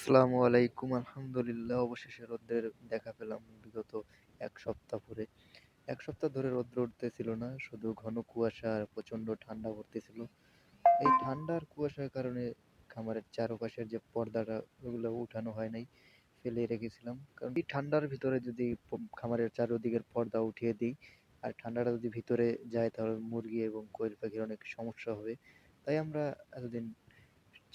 আসসালামু আলাইকুম, আলহামদুলিল্লাহ। অবশেষে রোদ্রের দেখা পেলাম বিগত এক সপ্তাহ পরে এক সপ্তাহ ধরে রৌদ্র উঠতেছিল না, শুধু ঘন কুয়াশা আর প্রচণ্ড ঠান্ডা পড়তেছিল। এই ঠান্ডা আর কুয়াশার কারণে খামারের চারপাশের যে পর্দাটা, ওগুলো উঠানো হয় নাই, ফেলে রেখেছিলাম। কারণ এই ঠান্ডার ভিতরে যদি খামারের চারদিকের পর্দা উঠিয়ে দিই, আর ঠান্ডাটা যদি ভিতরে যায়, তাহলে মুরগি এবং কোয়েল পাখির অনেক সমস্যা হবে। তাই আমরা এতদিন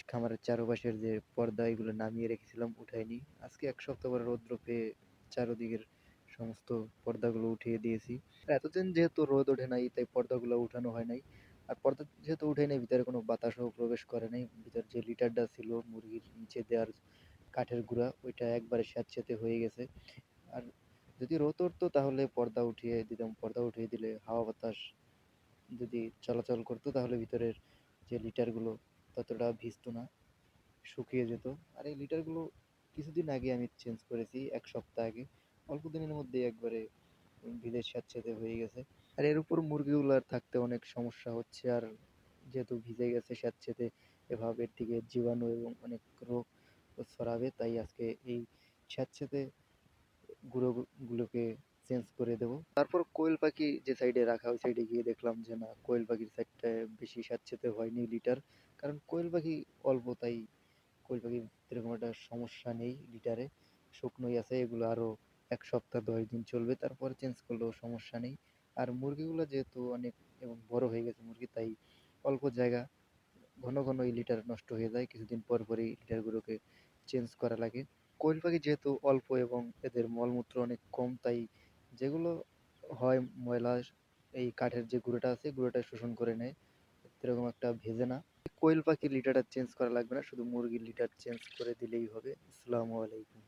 খামারের চারপাশের যে পর্দা, এগুলো নামিয়ে রেখেছিলাম, উঠাইনি। আজকে এক সপ্তাহ পরে রৌদ্র পেয়ে চারদিকের সমস্ত পর্দাগুলো উঠিয়ে দিয়েছি। এতদিন যেহেতু রোদ ওঠে নাই, তাই পর্দাগুলো উঠানো হয় নাই। আর পর্দা যেহেতু উঠে নাই, ভিতরে কোনো বাতাসও প্রবেশ করে নাই। ভিতর যে লিটারটা ছিল মুরগির নিচে দেওয়ার কাঠের গুঁড়া, ওইটা একবারে স্যাঁতসেঁতে হয়ে গেছে। আর যদি রোদ উঠতো, তাহলে পর্দা উঠিয়ে দিতাম। পর্দা উঠিয়ে দিলে হাওয়া বাতাস যদি চলাচল করতো, তাহলে ভিতরের যে লিটারগুলো ততটা ভিজতো না, শুকিয়ে যেত। আর এই লিটারগুলো কিছুদিন আগে আমি চেঞ্জ করেছি, এক সপ্তাহ আগে। অল্প দিনের মধ্যে একবারে ভিজে স্যাঁতসেঁতে হয়ে গেছে। আর এর উপর মুরগিগুলোর থাকতে অনেক সমস্যা হচ্ছে, আর যেহেতু ভিজে গেছে স্যাঁতসেঁতে এভাবে থেকে জীবাণু এবং অনেক রোগ ছড়াবে, তাই আজকে এই স্যাঁতসেঁতে গুঁড়ো গুলোকে চেঞ্জ করে দেব। তারপর কোয়েল পাখি যে সাইডে রাখা ওই সাইডে গিয়ে দেখলাম যে না, কোয়েল পাখির সাইডটায় বেশি স্যাঁতসেঁতে হয়নি লিটার কারণ কোয়েল পাখি অল্প, তাই কোয়েল পাখির এরকম একটা সমস্যা নেই লিটারে শুকনোই আছে, এগুলো আরও এক সপ্তাহ, দশ দিন চলবে, তারপর চেঞ্জ করলেও সমস্যা নেই। আর মুরগিগুলো যেহেতু অনেক এবং বড় হয়ে গেছে মুরগি, তাই অল্প জায়গা, ঘন ঘন এই লিটার নষ্ট হয়ে যায়, কিছুদিন পর পরই লিটারগুলোকে চেঞ্জ করা লাগে। কোয়েল পাখি যেহেতু অল্প এবং এদের মলমূত্র অনেক কম, তাই যেগুলো হয় ময়লা, এই কাঠের যে গুঁড়োটা আছে, গুঁড়োটা শোষণ করে নেয়। এরকম একটা ভেজে না। কোয়েল পাখির লিটারটা চেঞ্জ করা লাগবে না, শুধু মুরগির লিটার চেঞ্জ করে দিলেই হবে। আসসালামু আলাইকুম।